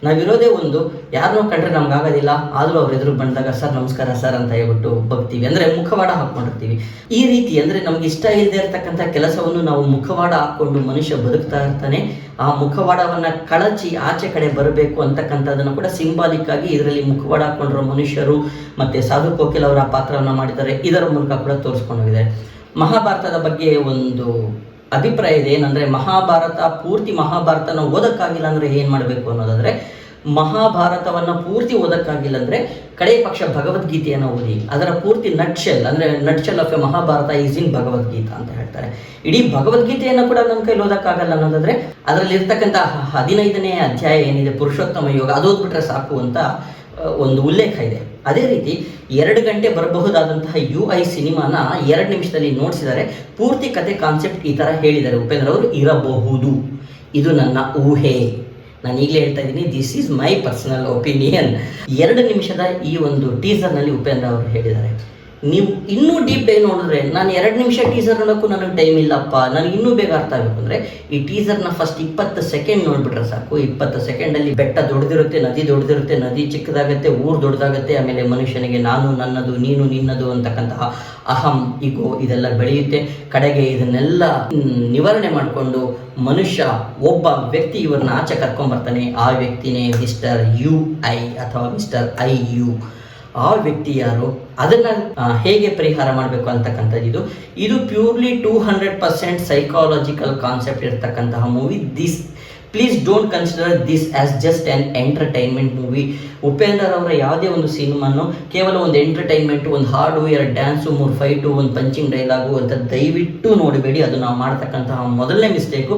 ನಾವಿರೋದೇ ಒಂದು ಯಾರನ್ನೋ ಕಂಡ್ರೆ ನಮ್ಗೆ ಆಗೋದಿಲ್ಲ ಆದರೂ ಅವ್ರ ಎದುರು ಬಂದಾಗ, ಸರ್, ನಮಸ್ಕಾರ, ಸರ್ ಅಂತ ಹೇಳ್ಬಿಟ್ಟು ಬಗ್ತೀವಿ ಅಂದರೆ ಮುಖವಾಡ ಹಾಕ್ಕೊಂಡಿರ್ತೀವಿ. ಈ ರೀತಿ ಅಂದರೆ ನಮ್ಗೆ ಇಷ್ಟ ಇಲ್ಲದೆ ಇರತಕ್ಕಂಥ ಕೆಲಸವನ್ನು ನಾವು ಮುಖವಾಡ ಹಾಕ್ಕೊಂಡು ಮನುಷ್ಯ ಬದುಕ್ತಾ ಇರ್ತಾನೆ. ಆ ಮುಖವಾಡವನ್ನು ಕಳಚಿ ಆಚೆ ಕಡೆ ಬರಬೇಕು ಅಂತಕ್ಕಂಥದ್ದನ್ನು ಕೂಡ ಸಿಂಬಾಲಿಕ್ ಆಗಿ ಇದರಲ್ಲಿ ಮುಖವಾಡ ಹಾಕೊಂಡಿರೋ ಮನುಷ್ಯರು ಮತ್ತೆ ಸಾಧು ಕೋಕಿಲ್ ಅವರ ಪಾತ್ರವನ್ನು ಮಾಡಿದ್ದಾರೆ. ಇದರ ಮೂಲಕ ಕೂಡ ತೋರಿಸ್ಕೊಂಡು ಹೋಗಿದೆ. ಮಹಾಭಾರತದ ಬಗ್ಗೆ ಒಂದು ಅಭಿಪ್ರಾಯ ಇದೆ. ಏನಂದ್ರೆ ಮಹಾಭಾರತ, ಪೂರ್ತಿ ಮಹಾಭಾರತನ ಓದಕ್ಕಾಗಿಲ್ಲ ಅಂದ್ರೆ ಏನು ಮಾಡಬೇಕು ಅನ್ನೋದಾದರೆ, ಮಹಾಭಾರತವನ್ನ ಪೂರ್ತಿ ಓದಕ್ಕಾಗಿಲ್ಲ ಅಂದ್ರೆ ಕಡೆಯ ಪಕ್ಷ ಭಗವದ್ಗೀತೆಯನ್ನು ಓದಿ. ಅದರ ಪೂರ್ತಿ ನಟ್ಶೆಲ್ ಅಂದ್ರೆ nutshell of a Mahabharata is in Bhagavad Gita ಅಂತ ಹೇಳ್ತಾರೆ. ಇಡೀ ಭಗವದ್ಗೀತೆಯನ್ನು ಕೂಡ ನಮ್ಮ ಕೈಲಿ ಓದಕ್ಕಾಗಲ್ಲ ಅನ್ನೋದಾದರೆ ಅದರಲ್ಲಿ ಇರ್ತಕ್ಕಂಥ ಹದಿನೈದನೇ ಅಧ್ಯಾಯ ಏನಿದೆ, ಪುರುಷೋತ್ತಮ ಯೋಗ, ಅದು ಓದ್ಬಿಟ್ರೆ ಸಾಕು ಅಂತ ಒಂದು ಉಲ್ಲೇಖ ಇದೆ. ಅದೇ ರೀತಿ ಎರಡು ಗಂಟೆ ಬರಬಹುದಾದಂತಹ ಯು ಐ ಸಿನಿಮಾನ ಎರಡು ನಿಮಿಷದಲ್ಲಿ ನೋಡಿಸಿದರೆ ಪೂರ್ತಿ ಕತೆ ಕಾನ್ಸೆಪ್ಟ್ ಈ ಥರ ಹೇಳಿದ್ದಾರೆ. ಉಪೇಂದ್ರ ಅವರು ಇರಬಹುದು. ಇದು ನನ್ನ ಊಹೆ. ನಾನು ಈಗಲೇ ಹೇಳ್ತಾ ಇದ್ದೀನಿ this is my personal opinion ಎರಡು ನಿಮಿಷದ ಈ ಒಂದು ಟೀಸರ್ನಲ್ಲಿ ಉಪೇಂದ್ರ ಅವರು ಹೇಳಿದ್ದಾರೆ. ನೀವು ಇನ್ನೂ ಡೀಪ್ ಡೈ ನೋಡಿದ್ರೆ ನಾನು ಎರಡು ನಿಮಿಷ ಟೀಸರ್ ನೋಡೋಕ್ಕೂ ನನಗೆ ಟೈಮ್ ಇಲ್ಲಪ್ಪ. ನನಗೆ ಇನ್ನೂ ಬೇಗ ಅರ್ಥ ಆಗಬೇಕು. ಅಂದರೆ ಈ ಟೀಸರ್ನ ಫಸ್ಟ್ ಇಪ್ಪತ್ತು ಸೆಕೆಂಡ್ ನೋಡಿಬಿಟ್ರೆ ಸಾಕು. ಇಪ್ಪತ್ತು ಸೆಕೆಂಡಲ್ಲಿ ಬೆಟ್ಟ ದೊಡ್ಡದಿರುತ್ತೆ ನದಿ ದೊಡ್ಡದಿರುತ್ತೆ ನದಿ ಚಿಕ್ಕದಾಗುತ್ತೆ, ಊರು ದೊಡ್ಡದಾಗುತ್ತೆ ಆಮೇಲೆ ಮನುಷ್ಯನಿಗೆ ನಾನು ನನ್ನದು, ನೀನು ನಿನ್ನದು ಅಂತಕ್ಕಂತಹ ಅಹಂ ಇಗೋ ಇದೆಲ್ಲ ಬೆಳೆಯುತ್ತೆ. ಕಡೆಗೆ ಇದನ್ನೆಲ್ಲ ನಿವಾರಣೆ ಮಾಡಿಕೊಂಡು ಮನುಷ್ಯ, ಒಬ್ಬ ವ್ಯಕ್ತಿ ಇವರನ್ನ ಆಚೆ ಕರ್ಕೊಂಡ್ಬರ್ತಾನೆ ಆ ವ್ಯಕ್ತಿನೇ ಮಿಸ್ಟರ್ ಯು ಐ ಅಥವಾ ಮಿಸ್ಟರ್ ಐ ಯು ಆ ವ್ಯಕ್ತಿ ಯಾರು? ಅದನ್ನ ಹೇಗೆ ಪರಿಹಾರ ಮಾಡಬೇಕು ಅಂತಕ್ಕಂಥದ್ದು ಇದು. ಇದು purely two hundred percent psychological concept ಇರ್ತಕ್ಕಂತಹ movie this please don't consider this as just an entertainment movie Upender ಅವರ ಯಾವುದೇ ಒಂದು ಸಿನಿಮಾನು ಕೇವಲ ಒಂದು ಎಂಟರ್ಟೈನ್ಮೆಂಟ್ ಒಂದು ಹಾಡು ಎರಡು ಡ್ಯಾನ್ಸು ಮೂರು ಫೈಟು ಒಂದು ಪಂಚಿಂಗ್ ಡೈಲಾಗು ಅಂತ ದಯವಿಟ್ಟು ನೋಡಬೇಡಿ. ಅದು ನಾವು ಮಾಡ್ತಕ್ಕಂತಹ ಮೊದಲನೇ ಮಿಸ್ಟೇಕು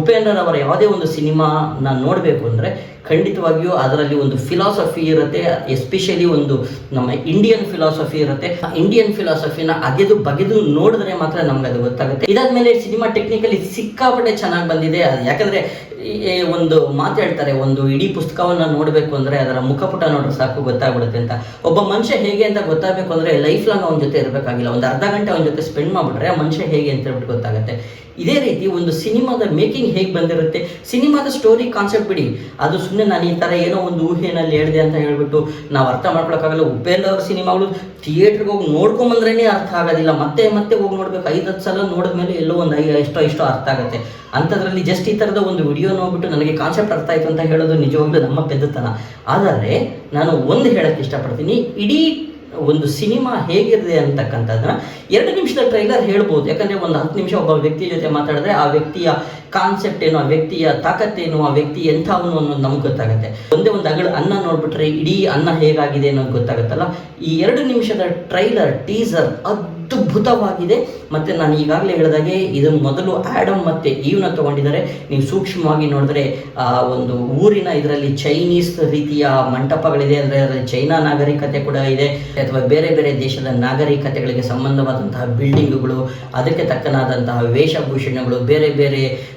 ಉಪೇಂದರ್ ಅವರ ಯಾವುದೇ ಒಂದು ಸಿನಿಮಾ ನಾನು ನೋಡಬೇಕು ಅಂದರೆ ಖಂಡಿತವಾಗಿಯೂ ಅದರಲ್ಲಿ ಒಂದು ಫಿಲಾಸಫಿ ಇರುತ್ತೆ. ಎಸ್ಪೆಷಲಿ ಒಂದು ನಮ್ಮ ಇಂಡಿಯನ್ ಫಿಲಾಸಫಿ ಇರುತ್ತೆ. ಇಂಡಿಯನ್ ಫಿಲಾಸಫಿನ ಅಗೆದು ಬಗೆದು ನೋಡಿದ್ರೆ ಮಾತ್ರ ನಮ್ಗೆ ಅದು ಗೊತ್ತಾಗುತ್ತೆ. ಇದಾದ್ಮೇಲೆ ಸಿನಿಮಾ ಟೆಕ್ನಿಕಲಿ ಸಿಕ್ಕಾಪಟ್ಟೆ ಚೆನ್ನಾಗಿ ಬಂದಿದೆ. ಯಾಕಂದ್ರೆ ಈ- ಮಾತು ಒಂದು ಮಾತಾಡ್ತಾರೆ ಒಂದು ಇಡೀ ಪುಸ್ತಕವನ್ನ ನೋಡಬೇಕು ಅಂದ್ರೆ ಅದರ ಮುಖಪುಟ ನೋಡ್ರೆ ಸಾಕು, ಗೊತ್ತಾಗ್ಬಿಡುತ್ತೆ ಅಂತ. ಒಬ್ಬ ಮನುಷ್ಯ ಹೇಗೆ ಅಂತ ಗೊತ್ತಾಗಬೇಕು ಅಂದ್ರೆ ಲೈಫ್ ಲಾಂಗ್ ಅವನ ಜೊತೆ ಇರಬೇಕಾಗಿಲ್ಲ. ಒಂದು ಅರ್ಧ ಗಂಟೆ ಅವನ ಜೊತೆ ಸ್ಪೆಂಡ್ ಮಾಡ್ಬಿಟ್ರೆ ಮನುಷ್ಯ ಹೇಗೆ ಅಂತ ಹೇಳ್ಬಿಟ್ಟು ಗೊತ್ತಾಗುತ್ತೆ. ಇದೇ ರೀತಿ ಒಂದು ಸಿನಿಮಾದ ಮೇಕಿಂಗ್ ಹೇಗೆ ಬಂದಿರುತ್ತೆ? ಸಿನಿಮಾದ ಸ್ಟೋರಿ ಕಾನ್ಸೆಪ್ಟ್ ಬಿಡಿ. ಅದು ಸುಮ್ಮನೆ ನಾನು ಈ ಥರ ಏನೋ ಒಂದು ಊಹೆಯಲ್ಲಿ ಹೇಳಿದೆ ಅಂತ ಹೇಳ್ಬಿಟ್ಟು ನಾವು ಅರ್ಥ ಮಾಡ್ಕೊಳಕ್ಕಾಗಲ್ಲ. ಉಪೇಂದ್ರ ಸಿನಿಮಾಗಳು ಥಿಯೇಟ್ರಿಗೆ ಹೋಗಿ ನೋಡ್ಕೊಂಬಂದ್ರೇ ಅರ್ಥ ಆಗೋದಿಲ್ಲ. ಮತ್ತೆ ಮತ್ತೆ ಹೋಗಿ ನೋಡ್ಬೇಕು. ಐದು, ಹತ್ತು ಸಲ ನೋಡಿದ್ಮೇಲೆ ಎಲ್ಲೋ ಒಂದು ಐ ಎಷ್ಟೋ ಇಷ್ಟೋ ಅರ್ಥ ಆಗುತ್ತೆ. ಅಂಥದ್ರಲ್ಲಿ ಜಸ್ಟ್ ಈ ಥರದ ಒಂದು ವಿಡಿಯೋ ನೋಡ್ಬಿಟ್ಟು ನನಗೆ ಕಾನ್ಸೆಪ್ಟ್ ಅರ್ಥ ಆಯಿತು ಅಂತ ಹೇಳೋದು ನಿಜವಾಗ್ಲೂ ನಮ್ಮ ಪೆದ್ದತನ ಆದರೆ ನಾನು ಒಂದು ಹೇಳೋಕ್ಕೆ ಇಷ್ಟಪಡ್ತೀನಿ. ಇಡೀ ಒಂದು ಸಿನಿಮಾ ಹೇಗಿದೆ ಅಂತಕ್ಕಂಥದ್ದನ್ನ ಎರಡು ನಿಮಿಷದ ಟ್ರೈಲರ್ ಹೇಳ್ಬೋದು. ಯಾಕಂದರೆ ಒಂದು ಹತ್ತು ನಿಮಿಷ ಒಬ್ಬ ವ್ಯಕ್ತಿ ಜೊತೆ ಮಾತಾಡಿದ್ರೆ ಆ ವ್ಯಕ್ತಿಯ ಕಾನ್ಸೆಪ್ಟ್ ಏನು ಆ ವ್ಯಕ್ತಿಯ ತಾಕತ್ತೇನು ಆ ವ್ಯಕ್ತಿ ಎಂಥವನು ಅನ್ನೋದು ನಮ್ಗೆ ಗೊತ್ತಾಗುತ್ತೆ. ಒಂದೇ ಒಂದು ಅಗಳ ಅನ್ನ ನೋಡ್ಬಿಟ್ರೆ ಇಡೀ ಅನ್ನ ಹೇಗಾಗಿದೆ ಅನ್ನೋದು ಗೊತ್ತಾಗುತ್ತಲ್ಲ? ಈ ಎರಡು ನಿಮಿಷದ ಟ್ರೈಲರ್ ಟೀಸರ್ ಅದ್ಭುತವಾಗಿದೆ. ಮತ್ತೆ ನಾನು ಈಗಾಗಲೇ ಹೇಳಿದಾಗೆ ಇದು ಮೊದಲು ಆ್ಯಡಮ್ ಮತ್ತೆ ಈವ್ನ ತಗೊಂಡಿದ್ದಾರೆ. ನೀವು ಸೂಕ್ಷ್ಮವಾಗಿ ನೋಡಿದ್ರೆ, ಆ, ಒಂದು ಊರಿನ ಇದರಲ್ಲಿ ಚೈನೀಸ್ ರೀತಿಯ ಮಂಟಪಗಳಿದೆ. ಅಂದರೆ ಅದರಲ್ಲಿ ಚೈನಾ ನಾಗರಿಕತೆ ಕೂಡ ಇದೆ. ಅಥವಾ ಬೇರೆ ಬೇರೆ ದೇಶದ ನಾಗರಿಕತೆಗಳಿಗೆ ಸಂಬಂಧವಾದಂತಹ ಬಿಲ್ಡಿಂಗ್ಗಳು ಅದಕ್ಕೆ ತಕ್ಕನಾದಂತಹ ವೇಷಭೂಷಣಗಳು, ಬೇರೆ ಬೇರೆ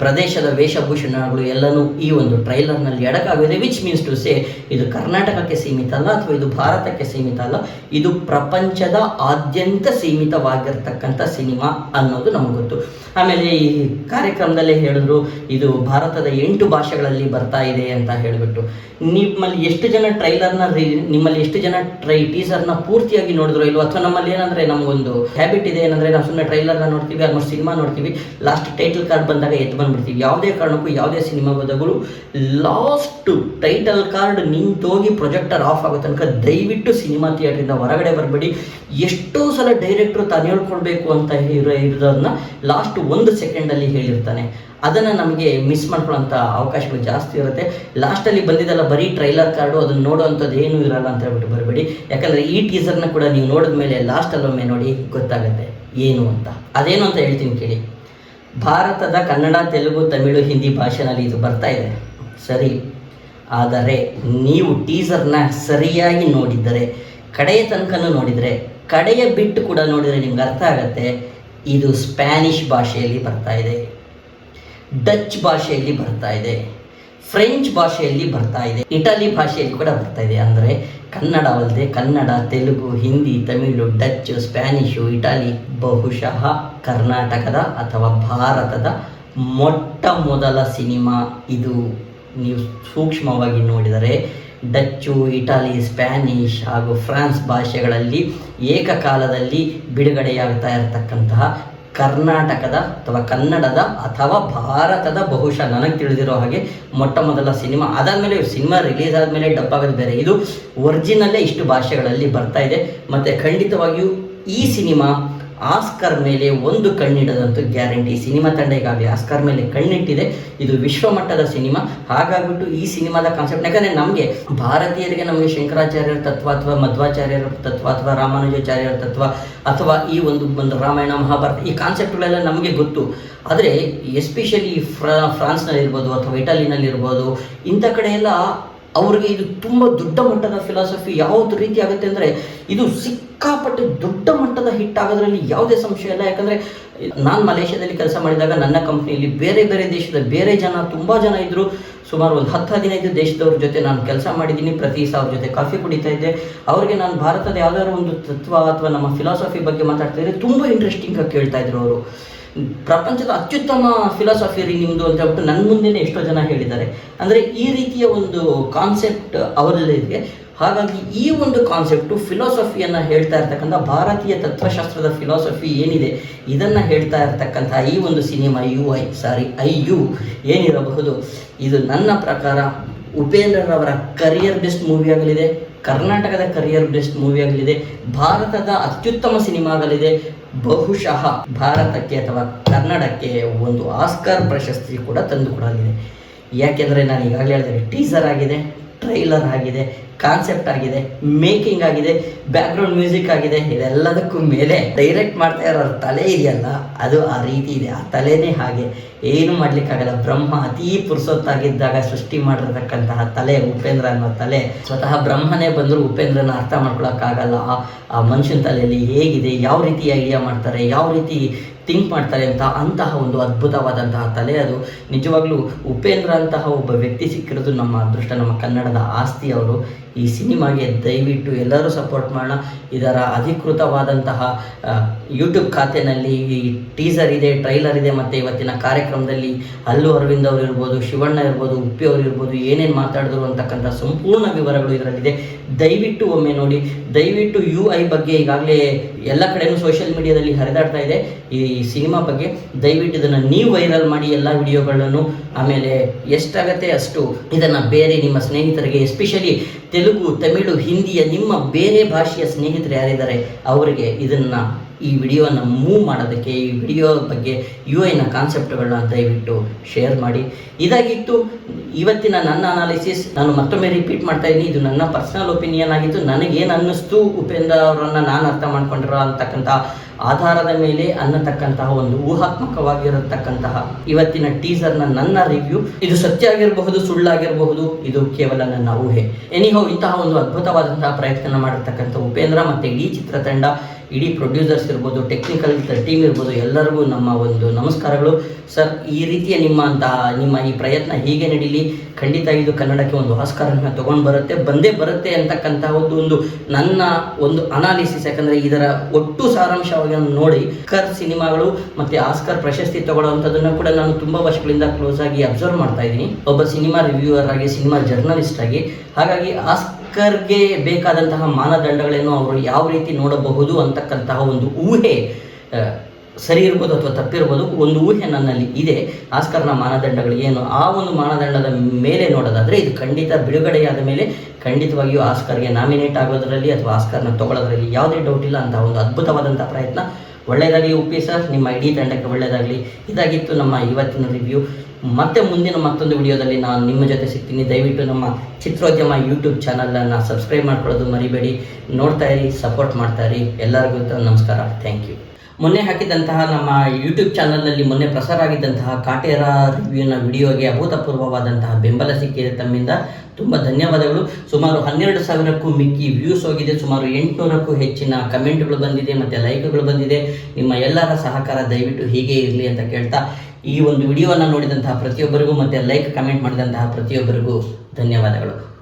ಪ್ರದೇಶದ ವೇಷಭೂಷಣಗಳು ಎಲ್ಲನೂ ಈ ಒಂದು ಟ್ರೈಲರ್ನಲ್ಲಿ ಎಡಕಾಗಿದೆ ವಿಚ್ ಮೀನ್ಸ್ ಟು ಸೇ ಇದು ಕರ್ನಾಟಕಕ್ಕೆ ಸೀಮಿತ ಅಲ್ಲ ಅಥವಾ ಇದು ಭಾರತಕ್ಕೆ ಸೀಮಿತ ಅಲ್ಲ, ಇದು ಪ್ರಪಂಚದ ಆದ್ಯಂತ ಸೀಮಿತವಾಗಿರ್ತಕ್ಕಂಥ ಸಿನಿಮಾ ಅನ್ನೋದು ನಮ್ಗೆ ಗೊತ್ತು. ಆಮೇಲೆ ಈ ಕಾರ್ಯಕ್ರಮದಲ್ಲೇ ಹೇಳಿದ್ರು, ಇದು ಭಾರತದ ಎಂಟು ಭಾಷೆಗಳಲ್ಲಿ ಬರ್ತಾ ಇದೆ ಅಂತ ಹೇಳಿಬಿಟ್ಟು. ನಿಮ್ಮಲ್ಲಿ ಎಷ್ಟು ಜನ ಟ್ರೈಲರ್ನ ನಿಮ್ಮಲ್ಲಿ ಎಷ್ಟು ಜನ ಟ್ರೈ, ಟೀಸರ್ನ ಪೂರ್ತಿಯಾಗಿ ನೋಡಿದ್ರು ಇಲ್ವೋ, ಅಥವಾ ನಮ್ಮಲ್ಲಿ ಏನಂದ್ರೆ ನಮಗೊಂದು ಹ್ಯಾಬಿಟ್ ಇದೆ ಏನಂದ್ರೆ ನಾವು ಸುಮ್ಮನೆ ಟ್ರೈಲರ್ನ ನೋಡ್ತೀವಿ ಆಲ್ಮೋಸ್ಟ್ ಸಿನಿಮಾ ನೋಡ್ತೀವಿ ಲಾಸ್ಟ್ ಟೈಟಲ್ ಕಾರ್ಡ್ ಬಂದಾಗ ಎದ್ದು ಬಂದ್ಬಿಡ್ತೀವಿ. ಯಾವುದೇ ಕಾರಣಕ್ಕೂ ಯಾವುದೇ ಸಿನಿಮಾ ಹೋದಾಗಲೂ ಲಾಸ್ಟ್ ಟೈಟಲ್ ಕಾರ್ಡ್ ನಿಂತೋಗಿ ಪ್ರೊಜೆಕ್ಟರ್ ಆಫ್ ಆಗೋ ತನಕ ದಯವಿಟ್ಟು ಸಿನಿಮಾ ಥಿಯೇಟ್ರಿಂದ ಹೊರಗಡೆ ಬರಬೇಡಿ. ಎಷ್ಟೋ ಸಲ ಡೈರೆಕ್ಟ್ರು ತಾನು ಹೇಳ್ಕೊಳ್ಬೇಕು ಅಂತ ಇರೋ ಇರೋದನ್ನ ಲಾಸ್ಟ್ ಒಂದು ಸೆಕೆಂಡಲ್ಲಿ ಹೇಳಿರ್ತಾನೆ. ಅದನ್ನು ನಮಗೆ ಮಿಸ್ ಮಾಡ್ಕೊಳ್ಳೋಂಥ ಅವಕಾಶಗಳು ಜಾಸ್ತಿ ಇರುತ್ತೆ. ಲಾಸ್ಟಲ್ಲಿ ಬಂದಿದ್ದಲ್ಲ ಬರೀ ಟ್ರೈಲರ್ ಕಾರ್ಡು ಅದನ್ನು ನೋಡೋವಂಥದ್ದು ಏನೂ ಇರಲ್ಲ ಅಂತ ಹೇಳ್ಬಿಟ್ಟು ಬರಬೇಡಿ. ಯಾಕಂದರೆ ಈ ಟೀಸರ್ನ ಕೂಡ ನೀವು ನೋಡಿದ ಮೇಲೆ ಲಾಸ್ಟಲ್ಲೊಮ್ಮೆ ನೋಡಿ ಗೊತ್ತಾಗುತ್ತೆ. ಏನು ಅಂತ. ಅದೇನು ಅಂತ ಹೇಳ್ತೀನಿ ಕೇಳಿ. ಭಾರತದ ಕನ್ನಡ, ತೆಲುಗು, ತಮಿಳು, ಹಿಂದಿ ಭಾಷೆನಲ್ಲಿ ಇದು ಬರ್ತಾ ಇದೆ. ಸರಿ. ಆದರೆ ನೀವು ಟೀಸರ್ನ ಸರಿಯಾಗಿ ನೋಡಿದರೆ ಕಡೆಯ ತನಕನೂ ನೋಡಿದರೆ, ಕಡೆಯ ಬಿಟ್ಟು ಕೂಡ ನೋಡಿದರೆ ನಿಮ್ಗೆ ಅರ್ಥ ಆಗತ್ತೆ, ಇದು ಸ್ಪ್ಯಾನಿಷ್ ಭಾಷೆಯಲ್ಲಿ ಬರ್ತಾ ಇದೆ. ಡಚ್ ಭಾಷೆಯಲ್ಲಿ ಬರ್ತಾ ಇದೆ. ಫ್ರೆಂಚ್ ಭಾಷೆಯಲ್ಲಿ ಬರ್ತಾ ಇದೆ. ಇಟಲಿ ಭಾಷೆಯಲ್ಲಿ ಕೂಡ ಬರ್ತಾ ಇದೆ. ಅಂದರೆ ಕನ್ನಡ ಅಲ್ಲದೆ Kannada, Telugu, Hindi, Tamil, Dutch, Spanish, Italy ಬಹುಶಃ ಕರ್ನಾಟಕದ ಅಥವಾ ಭಾರತದ ಮೊಟ್ಟ ಮೊದಲ ಸಿನಿಮಾ ಇದು. ನೀವು ಸೂಕ್ಷ್ಮವಾಗಿ ನೋಡಿದರೆ ಡಚ್ಚು, ಇಟಲಿ, ಸ್ಪ್ಯಾನಿಷ್ ಹಾಗೂ ಫ್ರಾನ್ಸ್ ಭಾಷೆಗಳಲ್ಲಿ ಏಕಕಾಲದಲ್ಲಿ ಬಿಡುಗಡೆಯಾಗ್ತಾ ಇರತಕ್ಕಂತಹ ಕರ್ನಾಟಕದ ಅಥವಾ ಕನ್ನಡದ ಅಥವಾ ಭಾರತದ ಬಹುಶಃ ನನಗೆ ತಿಳಿದಿರೋ ಹಾಗೆ ಮೊಟ್ಟ ಮೊದಲ ಸಿನಿಮಾ. ಅದಾದಮೇಲೆ ಸಿನಿಮಾ ರಿಲೀಸ್ ಆದಮೇಲೆ ಡಬ್ ಆಗೋದು ಬೇರೆ. ಇದು ಒರಿಜಿನಲ್ಲೇ ಇಷ್ಟು ಭಾಷೆಗಳಲ್ಲಿ ಬರ್ತಾ ಇದೆ. ಮತ್ತು ಖಂಡಿತವಾಗಿಯೂ ಈ ಸಿನಿಮಾ ಆಸ್ಕರ್ ಮೇಲೆ ಒಂದು ಕಣ್ಣಿಡದಂತೂ ಗ್ಯಾರಂಟಿ. ಸಿನಿಮಾ ತಂಡ ಈಗಾಗಲೇ ಆಸ್ಕರ್ ಮೇಲೆ ಕಣ್ಣಿಟ್ಟಿದೆ. ಇದು ವಿಶ್ವಮಟ್ಟದ ಸಿನಿಮಾ. ಹಾಗಾಗ್ಬಿಟ್ಟು ಈ ಸಿನಿಮಾದ ಕಾನ್ಸೆಪ್ಟ್ ಯಾಕಂದರೆ ನಮಗೆ ಭಾರತೀಯರಿಗೆ ನಮಗೆ ಶಂಕರಾಚಾರ್ಯರ ತತ್ವ ಅಥವಾ ಮಧ್ವಾಚಾರ್ಯರ ತತ್ವ ಅಥವಾ ರಾಮಾನುಜಾಚಾರ್ಯರ ತತ್ವ ಅಥವಾ ಈ ಒಂದು ಒಂದು ರಾಮಾಯಣ ಮಹಾಭಾರತ ಈ ಕಾನ್ಸೆಪ್ಟ್ಗಳೆಲ್ಲ ನಮಗೆ ಗೊತ್ತು. ಆದರೆ ಎಸ್ಪೆಷಲಿ ಫ್ರಾ ಫ್ರಾನ್ಸ್ನಲ್ಲಿರ್ಬೋದು ಅಥವಾ ಇಟಲಿನಲ್ಲಿರ್ಬೋದು, ಇಂಥ ಕಡೆಯೆಲ್ಲ ಅವ್ರಿಗೆ ಇದು ತುಂಬ ದೊಡ್ಡ ಮಟ್ಟದ ಫಿಲಾಸಫಿ ಯಾವ್ದು ರೀತಿ ಆಗುತ್ತೆ ಅಂದರೆ ಇದು ಸಿಕ್ಕಾಪಟ್ಟೆ ದೊಡ್ಡ ಮಟ್ಟದ ಹಿಟ್ ಆಗೋದ್ರಲ್ಲಿ ಯಾವುದೇ ಸಂಶಯ ಇಲ್ಲ. ಯಾಕಂದರೆ ನಾನು ಮಲೇಷ್ಯಾದಲ್ಲಿ ಕೆಲಸ ಮಾಡಿದಾಗ ನನ್ನ ಕಂಪ್ನಿಯಲ್ಲಿ ಬೇರೆ ಬೇರೆ ದೇಶದ ಬೇರೆ ಜನ, ತುಂಬ ಜನ ಇದ್ದರು ಸುಮಾರು ಒಂದು ಹತ್ತು ಹದಿನೈದು ದೇಶದವ್ರ ಜೊತೆ ನಾನು ಕೆಲಸ ಮಾಡಿದ್ದೀನಿ. ಪ್ರತಿ ಅವ್ರ ಜೊತೆ ಕಾಫಿ ಕುಡಿತಾ ಇದ್ದೆ. ಅವರಿಗೆ ನಾನು ಭಾರತದ ಯಾವ್ದಾದ್ರು ಒಂದು ತತ್ವ ಅಥವಾ ನಮ್ಮ ಫಿಲಾಸಫಿ ಬಗ್ಗೆ ಮಾತಾಡ್ತಾ ತುಂಬ ಇಂಟ್ರೆಸ್ಟಿಂಗಾಗಿ ಕೇಳ್ತಾ ಇದ್ರು ಅವರು. ಪ್ರಪಂಚದ ಅತ್ಯುತ್ತಮ ಫಿಲಾಸಫಿ ನಿಮ್ಮದು ಅಂತ ಹೇಳ್ಬಿಟ್ಟು ನನ್ನ ಮುಂದೆನೇ ಎಷ್ಟೋ ಜನ ಹೇಳಿದ್ದಾರೆ. ಅಂದರೆ ಈ ರೀತಿಯ ಒಂದು ಕಾನ್ಸೆಪ್ಟ್ ಅವರಲ್ಲಿದೆ ಹಾಗಾಗಿ ಈ ಒಂದು ಕಾನ್ಸೆಪ್ಟು ಫಿಲಾಸಫಿಯನ್ನು ಹೇಳ್ತಾ ಇರ್ತಕ್ಕಂಥ ಭಾರತೀಯ ತತ್ವಶಾಸ್ತ್ರದ ಫಿಲಾಸಫಿ ಏನಿದೆ, ಇದನ್ನು ಹೇಳ್ತಾ ಇರ್ತಕ್ಕಂಥ ಈ ಒಂದು cinema U I sorry I U ಏನಿರಬಹುದು, ಇದು ನನ್ನ ಪ್ರಕಾರ ಉಪೇಂದ್ರರವರ ಕರಿಯರ್ ಬೆಸ್ಟ್ ಮೂವಿ ಆಗಲಿದೆ, ಕರ್ನಾಟಕದ ಕರಿಯರ್ ಬೆಸ್ಟ್ ಮೂವಿ ಆಗಲಿದೆ, ಭಾರತದ ಅತ್ಯುತ್ತಮ ಸಿನಿಮಾ ಆಗಲಿದೆ ಬಹುಶಃ ಭಾರತಕ್ಕೆ ಅಥವಾ ಕನ್ನಡಕ್ಕೆ ಒಂದು ಆಸ್ಕರ್ ಪ್ರಶಸ್ತಿ ಕೂಡ ತಂದುಕೊಡಲಿದೆ. ಯಾಕೆಂದರೆ ನಾನು ಈಗಾಗಲೇ ಹೇಳಿದರೆ ಟೀಸರ್ ಆಗಿದೆ. ಟ್ರೈಲರ್ ಆಗಿದೆ ಕಾನ್ಸೆಪ್ಟ್ ಆಗಿದೆ ಮೇಕಿಂಗ್ ಆಗಿದೆ ಬ್ಯಾಕ್ಗ್ರೌಂಡ್ ಮ್ಯೂಸಿಕ್ ಆಗಿದೆ, ಇದೆಲ್ಲದಕ್ಕೂ ಮೇಲೆ ಡೈರೆಕ್ಟ್ ಮಾಡ್ತಾ ಇರೋ ತಲೆ ಇದೆಯಲ್ಲ, ಅದು ಆ ರೀತಿ ಇದೆ. ಆ ತಲೆನೇ ಹಾಗೆ. ಏನು ಮಾಡ್ಲಿಕ್ಕಾಗಲ್ಲ. ಬ್ರಹ್ಮ ಅತೀ ಪುರುಸೊತ್ತಾಗಿದ್ದಾಗ ಸೃಷ್ಟಿ ಮಾಡಿರತಕ್ಕಂತಹ ತಲೆ, ಉಪೇಂದ್ರ ಅನ್ನೋ ತಲೆ. ಸ್ವತಃ ಬ್ರಹ್ಮನೇ ಬಂದರೂ ಉಪೇಂದ್ರನ ಅರ್ಥ ಮಾಡ್ಕೊಳಕ್ಕಾಗಲ್ಲ. ಆ ಆ ಮನುಷ್ಯನ ತಲೆಯಲ್ಲಿ ಹೇಗಿದೆ, ಯಾವ ರೀತಿ ಐಡಿಯಾ ಮಾಡ್ತಾರೆ, ಯಾವ ರೀತಿ ಥಿಂಕ್ ಮಾಡ್ತಾರೆ ಅಂತ, ಅಂತಹ ಒಂದು ಅದ್ಭುತವಾದಂತಹ ತಲೆ ಅದು. ನಿಜವಾಗ್ಲೂ ಉಪೇಂದ್ರ ಅಂತಹ ಒಬ್ಬ ವ್ಯಕ್ತಿ ಸಿಕ್ಕಿರೋದು ನಮ್ಮ ಅದೃಷ್ಟ, ನಮ್ಮ ಕನ್ನಡದ ಆಸ್ತಿ ಅವರು. ಈ ಸಿನಿಮಾಗೆ ದಯವಿಟ್ಟು ಎಲ್ಲರೂ ಸಪೋರ್ಟ್ ಮಾಡೋಣ. ಇದರ ಅಧಿಕೃತವಾದಂತಹ ಯೂಟ್ಯೂಬ್ ಖಾತೆನಲ್ಲಿ ಈ ಟೀಸರ್ ಇದೆ ಟ್ರೈಲರ್ ಇದೆ, ಮತ್ತು ಇವತ್ತಿನ ಕಾರ್ಯಕ್ರಮದಲ್ಲಿ ಅಲ್ಲು ಅರವಿಂದ್ ಅವರು ಇರ್ಬೋದು, ಶಿವಣ್ಣ ಇರ್ಬೋದು, ಉಪ್ಪಿ ಅವರು ಇರ್ಬೋದು, ಏನೇನು ಮಾತಾಡಿದ್ರು ಅಂತಕ್ಕಂಥ ಸಂಪೂರ್ಣ ವಿವರಗಳು ಇದರಲ್ಲಿದೆ. ದಯವಿಟ್ಟು ಒಮ್ಮೆ ನೋಡಿ. ದಯವಿಟ್ಟು ಯು ಐ ಬಗ್ಗೆ ಈಗಾಗಲೇ ಎಲ್ಲ ಕಡೆಯೂ ಸೋಷಿಯಲ್ ಮೀಡಿಯಾದಲ್ಲಿ ಹರಿದಾಡ್ತಾ ಇದೆ. ಈ ಸಿನಿಮಾ ಬಗ್ಗೆ ದಯವಿಟ್ಟು ಇದನ್ನು ನೀವು ವೈರಲ್ ಮಾಡಿ ಎಲ್ಲ ವಿಡಿಯೋಗಳನ್ನು ಆಮೇಲೆ ಎಷ್ಟಾಗತ್ತೆ ಅಷ್ಟು ಇದನ್ನು ಬೇರೆ ನಿಮ್ಮ ಸ್ನೇಹಿತರಿಗೆ ಎಸ್ಪೆಷಲಿ ತೆಲುಗು, ತಮಿಳು, ಹಿಂದಿಯ ನಿಮ್ಮ ಬೇರೆ ಭಾಷೆಯ ಸ್ನೇಹಿತರು ಯಾರಿದ್ದಾರೆ, ಅವರಿಗೆ ಇದನ್ನು ಈ ವಿಡಿಯೋನ ಮೂವ್ ಮಾಡೋದಕ್ಕೆ, ಈ ವಿಡಿಯೋ ಬಗ್ಗೆ ಯು ಐನ ಕಾನ್ಸೆಪ್ಟ್ಗಳನ್ನ ದಯವಿಟ್ಟು ಶೇರ್ ಮಾಡಿ. ಇದಾಗಿತ್ತು, ಇವತ್ತಿನ ನನ್ನ ಅನಾಲಿಸಿಸ್ ನಾನು ಮತ್ತೊಮ್ಮೆ ರಿಪೀಟ್ ಮಾಡ್ತಾ ಇದ್ದೀನಿ, ಇದು ನನ್ನ ಪರ್ಸನಲ್ ಒಪಿನಿಯನ್ ಆಗಿತ್ತು, ನನಗೇನು ಅನ್ನಿಸ್ತು ಉಪೇಂದ್ರ ಅವರನ್ನು ನಾನು ಅರ್ಥ ಮಾಡ್ಕೊಂಡಿರೋ ಅಂತಕ್ಕಂಥ ಆಧಾರದ ಮೇಲೆ ಅನ್ನತಕ್ಕಂತಹ ಒಂದು ಊಹಾತ್ಮಕವಾಗಿರತಕ್ಕಂತಹ ಇವತ್ತಿನ ಟೀಸರ್ನ ನನ್ನ ರಿವ್ಯೂ ಇದು ಸತ್ಯ ಆಗಿರಬಹುದು ಸುಳ್ಳಾಗಿರಬಹುದು, ಇದು ಕೇವಲ ನನ್ನ ಊಹೆ. ಎನಿಹೋ ಇಂತಹ ಒಂದು ಅದ್ಭುತವಾದಂತಹ ಪ್ರಯತ್ನ ಮಾಡಿರ್ತಕ್ಕಂಥ ಉಪೇಂದ್ರ ಮತ್ತೆ ಇಡೀ ಚಿತ್ರತಂಡ ಇಡೀ ಪ್ರೊಡ್ಯೂಸರ್ಸ್ ಇರ್ಬೋದು ಟೆಕ್ನಿಕಲ್ ಟೀಮ್ ಇರ್ಬೋದು, ಎಲ್ಲರಿಗೂ ನಮ್ಮ ಒಂದು ನಮಸ್ಕಾರಗಳು. ಸರ್ ಈ ರೀತಿಯ ನಿಮ್ಮ ಅಂತ, ನಿಮ್ಮ ಈ ಪ್ರಯತ್ನ ಹೀಗೆ ನಡೀಲಿ. ಖಂಡಿತ ಇದು ಕನ್ನಡಕ್ಕೆ ಒಂದು ಆಸ್ಕಾರನ ತೊಗೊಂಡು ಬರುತ್ತೆ. ಬಂದೇ ಬರುತ್ತೆ ಅಂತಕ್ಕಂಥ ಒಂದು ನನ್ನ ಒಂದು ಅನಾಲಿಸಿಸ್. ಯಾಕಂದರೆ ಇದರ ಒಟ್ಟು ಸಾರಾಂಶವಾಗಿ ನಾನು ನೋಡಿ ಕರ್ ಸಿನಿಮಾಗಳು ಮತ್ತು ಆಸ್ಕರ್ ಪ್ರಶಸ್ತಿ ತಗೊಳ್ಳುವಂಥದ್ದನ್ನು ಕೂಡ ನಾನು ತುಂಬ ವರ್ಷಗಳಿಂದ ಕ್ಲೋಸ್ ಆಗಿ ಅಬ್ಸರ್ವ್ ಮಾಡ್ತಾ ಇದ್ದೀನಿ. ಒಬ್ಬ ಸಿನಿಮಾ ರಿವ್ಯೂವರ್ ಆಗಿ, ಸಿನಿಮಾ ಜರ್ನಲಿಸ್ಟ್ ಆಗಿ. ಹಾಗಾಗಿ ಆಸ್ಕರ್ಗೆ ಬೇಕಾದಂತಹ ಮಾನದಂಡಗಳನ್ನು ಅವರು ಯಾವ ರೀತಿ ನೋಡಬಹುದು ಅಂತಕ್ಕಂತಹ ಒಂದು ಊಹೆ ಸರಿ ಇರ್ಬೋದು ಅಥವಾ ತಪ್ಪಿರ್ಬೋದು, ಒಂದು ಊಹೆ ನನ್ನಲ್ಲಿ ಇದೆ. ಆಸ್ಕರ್ನ ಮಾನದಂಡಗಳು ಏನು? ಆ ಒಂದು ಮಾನದಂಡದ ಮೇಲೆ ನೋಡೋದಾದರೆ ಇದು ಖಂಡಿತ ಬಿಡುಗಡೆಯಾದ ಮೇಲೆ ಖಂಡಿತವಾಗಿಯೂ ಆಸ್ಕರ್ಗೆ ನಾಮಿನೇಟ್ ಆಗೋದರಲ್ಲಿ ಅಥವಾ ಆಸ್ಕರ್ನ ತಗೊಳ್ಳೋದ್ರಲ್ಲಿ ಯಾವುದೇ ಡೌಟ್ ಇಲ್ಲ ಅಂತ ಒಂದು ಅದ್ಭುತವಾದಂಥ ಪ್ರಯತ್ನ. ಒಳ್ಳೆಯದಾಗಲಿ ಉಪ್ಪಿ ಸರ್ ನಿಮ್ಮ ಇಡೀ ತಂಡಕ್ಕೆ ಒಳ್ಳೆಯದಾಗಲಿ. ಇದಾಗಿತ್ತು ನಮ್ಮ ಇವತ್ತಿನ ರಿವ್ಯೂ ಮತ್ತೆ ಮುಂದಿನ ಮತ್ತೊಂದು ವಿಡಿಯೋದಲ್ಲಿ ನಾನು ನಿಮ್ಮ ಜೊತೆ ಸಿಗ್ತೀನಿ. ದಯವಿಟ್ಟು ನಮ್ಮ ಚಿತ್ರೋದ್ಯಮ ಯೂಟ್ಯೂಬ್ ಚಾನಲನ್ನು ಸಬ್ಸ್ಕ್ರೈಬ್ ಮಾಡ್ಕೊಳ್ಳೋದು ಮರಿಬೇಡಿ. ನೋಡ್ತಾ ಇರಿ ಸಪೋರ್ಟ್ ಮಾಡ್ತಾ ಇರಿ. ಎಲ್ಲರಿಗೂ ನಮಸ್ಕಾರ. ಥ್ಯಾಂಕ್ ಯು ಮೊನ್ನೆ ಹಾಕಿದಂತಹ ನಮ್ಮ ಯೂಟ್ಯೂಬ್ ಚಾನಲ್ನಲ್ಲಿ ಮೊನ್ನೆ ಪ್ರಸಾರ ಆಗಿದ್ದಂತಹ ಕಾಟೇರ ರಿವ್ಯೂನ ವಿಡಿಯೋಗೆ ಅಭೂತಪೂರ್ವವಾದಂತಹ ಬೆಂಬಲ ಸಿಕ್ಕಿದೆ ತಮ್ಮಿಂದ. ತುಂಬ ಧನ್ಯವಾದಗಳು. ಸುಮಾರು ಹನ್ನೆರಡು ಸಾವಿರಕ್ಕೂ ಮಿಕ್ಕಿ ವ್ಯೂಸ್ ಹೋಗಿದೆ. ಸುಮಾರು ಎಂಟುನೂರಕ್ಕೂ ಹೆಚ್ಚಿನ ಕಮೆಂಟ್ಗಳು ಬಂದಿದೆ ಮತ್ತು ಲೈಕ್ಗಳು ಬಂದಿದೆ. ನಿಮ್ಮ ಎಲ್ಲರ ಸಹಕಾರ ದಯವಿಟ್ಟು ಹೀಗೆ ಇರಲಿ ಅಂತ ಕೇಳ್ತಾ ಈ ಒಂದು ವಿಡಿಯೋವನ್ನು ನೋಡಿದಂತಹ ಪ್ರತಿಯೊಬ್ಬರಿಗೂ ಮತ್ತು ಲೈಕ್ ಕಮೆಂಟ್ ಮಾಡಿದಂತಹ ಪ್ರತಿಯೊಬ್ಬರಿಗೂ ಧನ್ಯವಾದಗಳು.